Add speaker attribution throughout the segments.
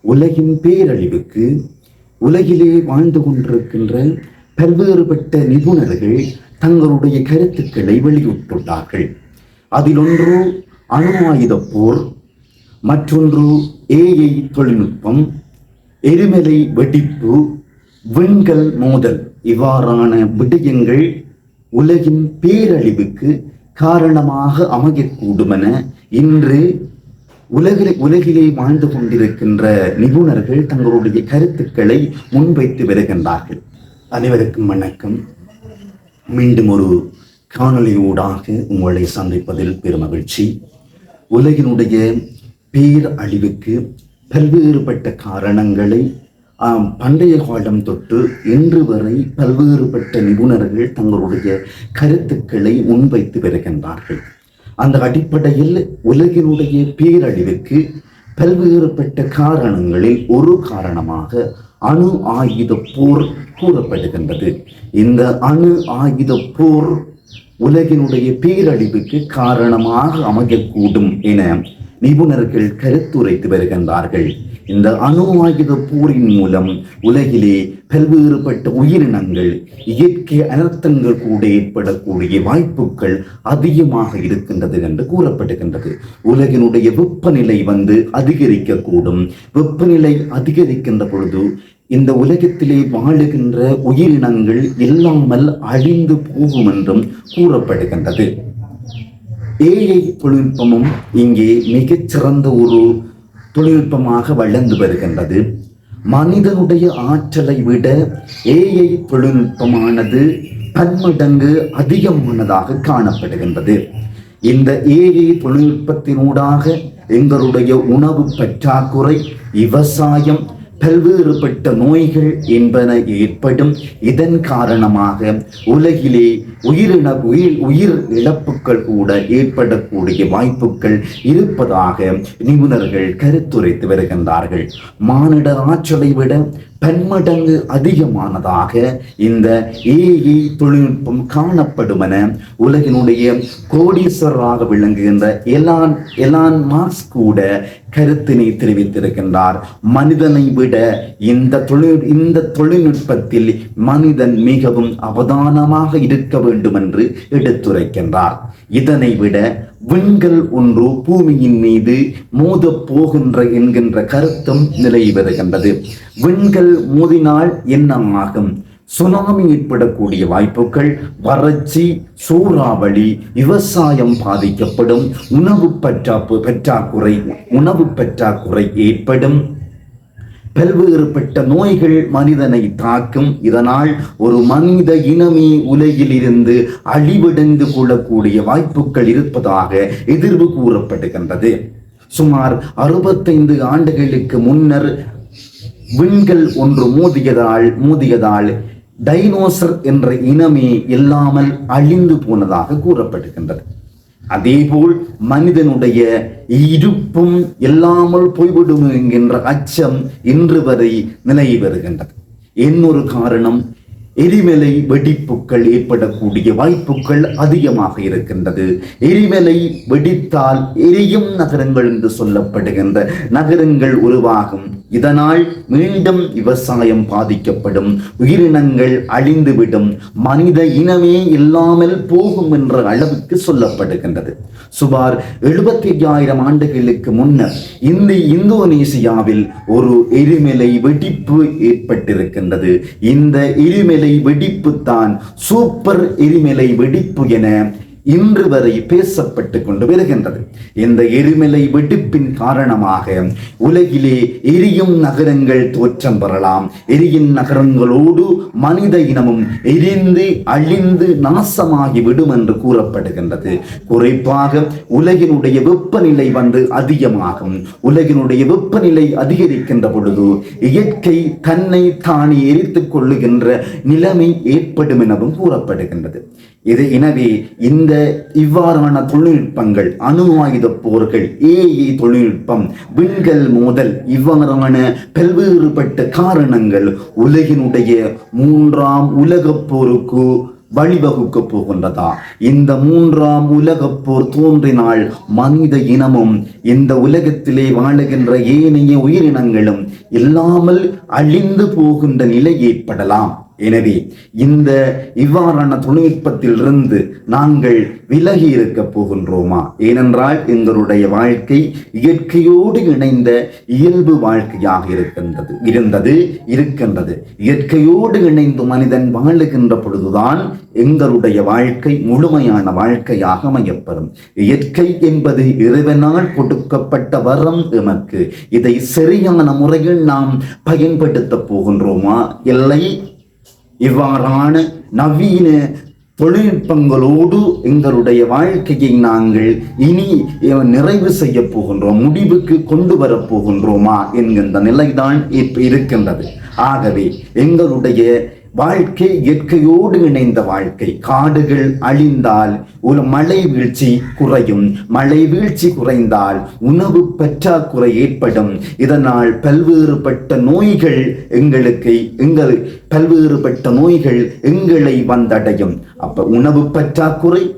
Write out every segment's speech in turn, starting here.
Speaker 1: உலகின் பேரழிவுக்கு உலகிலே வாழ்ந்து கொண்டிருக்கின்ற பல்வேறுபட்ட நிபுணர்கள் தங்களுடைய கருத்துக்களை வெளியிட்டுள்ளார்கள். அதில் ஒன்று அணு ஆயுத போர் மற்றொன்று ஏஐ தொழில்நுட்பம் எரிமலை வெடிப்பு விண்கல் மோதல். இவ்வாறான விடயங்கள் உலகின் பேரழிவுக்கு காரணமாக அமையக்கூடுமென இன்று உலகிலே உலகிலே வாழ்ந்து கொண்டிருக்கின்ற நிபுணர்கள் தங்களுடைய கருத்துக்களை முன்வைத்து வருகின்றார்கள். அனைவருக்கும் வணக்கம். மீண்டும் ஒரு காணொளியூடாக உங்களை சந்திப்பதில் பெருமகிழ்ச்சி. உலகினுடைய பேர் அழிவுக்கு பல்வேறுபட்ட காரணங்களை பண்டைய காலம் தொட்டு இன்று வரை பல்வேறுபட்ட நிபுணர்கள் தங்களுடைய கருத்துக்களை முன்வைத்து வருகின்றார்கள். அந்த அடிப்படையில் உலகினுடைய பேரழிவுக்கு பல்வேறுபட்ட காரணங்களில் ஒரு காரணமாக அணு ஆயுத போர் கூறப்படுகின்றது. இந்த அணு ஆயுத போர் உலகினுடைய பேரழிவுக்கு காரணமாக அமையக்கூடும் என நிபுணர்கள் கருத்துரைத்து வருகின்றார்கள். இந்த அணு ஆயுத போரின் மூலம் உலகிலே பல்வேறுபட்ட உயிரினங்கள் இயற்கை அனர்த்தங்கள் கூட ஏற்படக்கூடிய வாய்ப்புகள் அதிகமாக இருக்கின்றது என்று கூறப்படுகின்றது. உலகினுடைய வெப்பநிலை வந்து அதிகரிக்கக்கூடும். வெப்பநிலை அதிகரிக்கின்ற பொழுது இந்த உலகத்திலே வாழுகின்ற உயிரினங்கள் இல்லாமல் அழிந்து போகும் என்றும் கூறப்படுகின்றது. ஏஐ தொழில்நுட்பமும் இங்கே மிகச்சிறந்த ஒரு தொழில்நுட்பமாக வளர்ந்து வருகின்றது. மனிதனுடைய ஆற்றலை விட ஏஐ தொழில்நுட்பமானது பன்மடங்கு அதிகமானதாக காணப்படுகின்றது. இந்த ஏஐ தொழில்நுட்பத்தினூடாக எங்களுடைய உணவு பற்றாக்குறை விவசாயம் பல்வேறுபட்ட நோய்கள் என்பன ஏற்படும். இதன் காரணமாக உலகிலே உயிரின உயிர் உயிர் இழப்புகள் கூட ஏற்படக்கூடிய வாய்ப்புகள் இருப்பதாக நிபுணர்கள் கருத்துரைத்து வருகின்றார்கள். மானிட ஆற்றலை விட பன்மடங்கு அதிகமானதாக இந்த ஏஐ தொழில்நுட்பம் காணப்படும் என உலகினுடைய கோடீஸ்வரராக விளங்குகின்ற எலான் எலான் மார்க்ஸ் கூட கருத்தினை தெரிவித்திருக்கின்றார். மனிதனை விட இந்த தொழில் இந்த தொழில்நுட்பத்தில் மனிதன் மிகவும் அவதானமாக இருக்க வேண்டும் என்று எடுத்துரைக்கின்றார். இதனை விட விண்கள் ஒன்று பூமியின் மீது மோதப் போகின்ற என்கின்ற கருத்தும் நிலை வருகின்றது. விண்கள் மோதினால் என்ன ஆகும்? சுனாமி ஏற்படக்கூடிய வாய்ப்புகள் வறட்சி சூறாவளி விவசாயம் பாதிக்கப்படும் உணவு பற்றாப்பு பற்றாக்குறை உணவு பற்றாக்குறை ஏற்படும். பல்வேறுபட்ட நோய்கள் மனிதனை தாக்கும். இதனால் ஒரு மனித இனமே உலகில் இருந்து அழிவடைந்து கொள்ளக்கூடிய வாய்ப்புகள் இருப்பதாக எதிர்வு கூறப்படுகின்றது. சுமார் அறுபத்தைந்து ஆண்டுகளுக்கு முன்னர் விண்கள் ஒன்று மோதியதால் மோதியதால் டைனோசர் என்ற இனமே இல்லாமல் அழிந்து போனதாக கூறப்படுகின்றது. அதேபோல் மனிதனுடைய இருப்பும் இல்லாமல் போய்விடும் என்கின்ற அச்சம் இன்று வரை நிலை வருகின்றது இன்னொரு காரணம் எரிமலை வெடிப்புகள் ஏற்படக்கூடிய வாய்ப்புகள் அதிகமாக இருக்கின்றது. எரிமலை வெடித்தால் எரியும் நகரங்கள் என்று சொல்லப்படுகின்ற நகரங்கள் உருவாகும். இதனால் மீண்டும் விவசாயம் பாதிக்கப்படும். உயிரினங்கள் அழிந்துவிடும். மனித இனமே இல்லாமல் போகும் என்ற அளவுக்கு சொல்லப்படுகின்றது. சுமார் எழுபத்தி ஐயாயிரம் ஆண்டுகளுக்கு முன்னர் இந்த இந்தோனேசியாவில் ஒரு எரிமலை வெடிப்பு ஏற்பட்டிருக்கின்றது. இந்த எரிமலை வெடிப்பு தான் சூப்பர் எரிமலை வெடிப்பு என இன்று வரை பேசப்பட்டு கொண்டு வருகின்றது. இந்த எரிமலை வெடிப்பின் காரணமாக உலகிலே எரியும் நகரங்கள் தோற்றம் பெறலாம். எரியும் நகரங்களோடு மனித இனமும் எரிந்து அழிந்து நாசமாகி விடும் என்று கூறப்படுகின்றது. குறிப்பாக உலகினுடைய வெப்பநிலை வந்து அதிகமாகும். உலகினுடைய வெப்பநிலை அதிகரிக்கின்ற பொழுது இயற்கை தன்னை தானே எரித்துக் கொள்ளுகின்ற நிலைமை ஏற்படும் எனவும் கூறப்படுகின்றது. இது எனவே இந்த இவ்வாறான தொழில்நுட்பங்கள் அணு ஆயுத போர்கள் ஏஐ தொழில்நுட்பம் விண்கல் மோதல் இவ்வாறான பல்வேறுபட்ட காரணங்கள் உலகினுடைய மூன்றாம் உலகப் போருக்கு வழிவகுக்க போகின்றதா? இந்த மூன்றாம் உலகப் போர் தோன்றினால் மனித இனமும் இந்த உலகத்திலே வாழுகின்ற ஏனைய உயிரினங்களும் இல்லாமல் அழிந்து போகின்ற நிலை ஏற்படலாம். எனவே இந்த இவ்வாறான தொழில்நுட்பத்திலிருந்து நாங்கள் விலகி இருக்க போகின்றோமா? ஏனென்றால் எங்களுடைய வாழ்க்கை இயற்கையோடு இணைந்த இயல்பு வாழ்க்கையாக இருக்கின்றது இருந்தது இருக்கின்றது. இயற்கையோடு இணைந்து மனிதன் வாழுகின்ற பொழுதுதான் எங்களுடைய வாழ்க்கை முழுமையான வாழ்க்கையாக அமையப்பெறும். இயற்கை என்பது இறைவனால் கொடுக்கப்பட்ட வரம் எமக்கு. இதை சரியான முறையில் நாம் பயன்படுத்த போகின்றோமா? இல்லை. இவ்வாறான நவீன தொழில்நுட்பங்களோடு எங்களுடைய வாழ்க்கையை நாங்கள் இனி நிறைவு செய்ய போகின்றோம் முடிவுக்கு கொண்டு வரப்போகின்றோமா என்கின்ற நிலைதான் இப்ப இருக்கின்றது. ஆகவே எங்களுடைய வாழ்க்கை இயற்கையோடு இணைந்த வாழ்க்கை. காடுகள் அழிந்தால் ஒரு மழை வீழ்ச்சி குறையும். மழை வீழ்ச்சி குறைந்தால் உணவு பற்றாக்குறை ஏற்படும். இதனால் பல்வேறுபட்ட நோய்கள் எங்களுக்கு எங்கள் பல்வேறுபட்ட நோய்கள் எங்களை வந்தடையும். அப்ப உணவு பற்றாக்குறை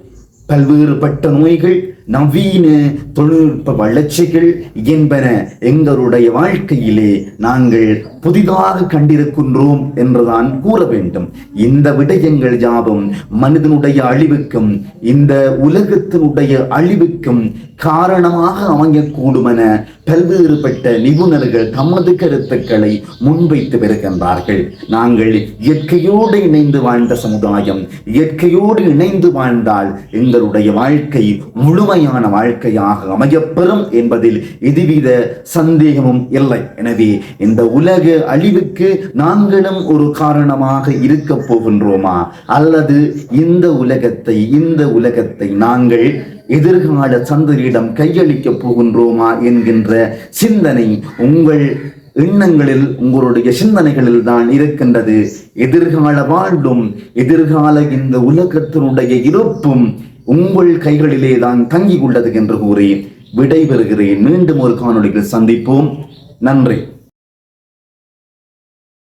Speaker 1: பல்வேறுபட்ட நோய்கள் நவீன தொழில்நுட்ப வளர்ச்சிகள் என்பன எங்களுடைய வாழ்க்கையிலே நாங்கள் புதிதாக கண்டிருக்கின்றோம் என்றுதான் கூற வேண்டும். இந்த விடயங்கள் யாவும் மனிதனுடைய அழிவுக்கும் இந்த உலகத்தினுடைய அழிவுக்கும் காரணமாக அமையக்கூடும் என பல்வேறுபட்ட நிபுணர்கள் தமது கருத்துக்களை முன்வைத்து வருகின்றார்கள். நாங்கள் இயற்கையோடு இணைந்து வாழ்ந்த சமுதாயம் இயற்கையோடு இணைந்து வாழ்ந்தால் எங்களுடைய வாழ்க்கை முழுமையான வாழ்க்கையாக அமையப்பெறும் என்பதில் எதுவித சந்தேகமும் இல்லை. எனவே இந்த உலக அழிவுக்கு நாங்களும் ஒரு காரணமாக இருக்க போகின்றோமா? அல்லது இந்த உலகத்தை இந்த உலகத்தை நாங்கள் எதிர்கால சந்தரியிடம் கையளிக்க போகின்றோமா என்கின்ற சிந்தனை உங்கள் எண்ணங்களில் உங்களுடைய சிந்தனைகளில் தான் இருக்கின்றது. எதிர்கால வாழ்வும் எதிர்கால இந்த உலகத்தினுடைய இருப்பும் உங்கள் கைகளிலே தான் தங்கி உள்ளது என்று கூறி விடைபெறுகிறேன். மீண்டும் ஒரு காணொளியில் சந்திப்போம். நன்றி.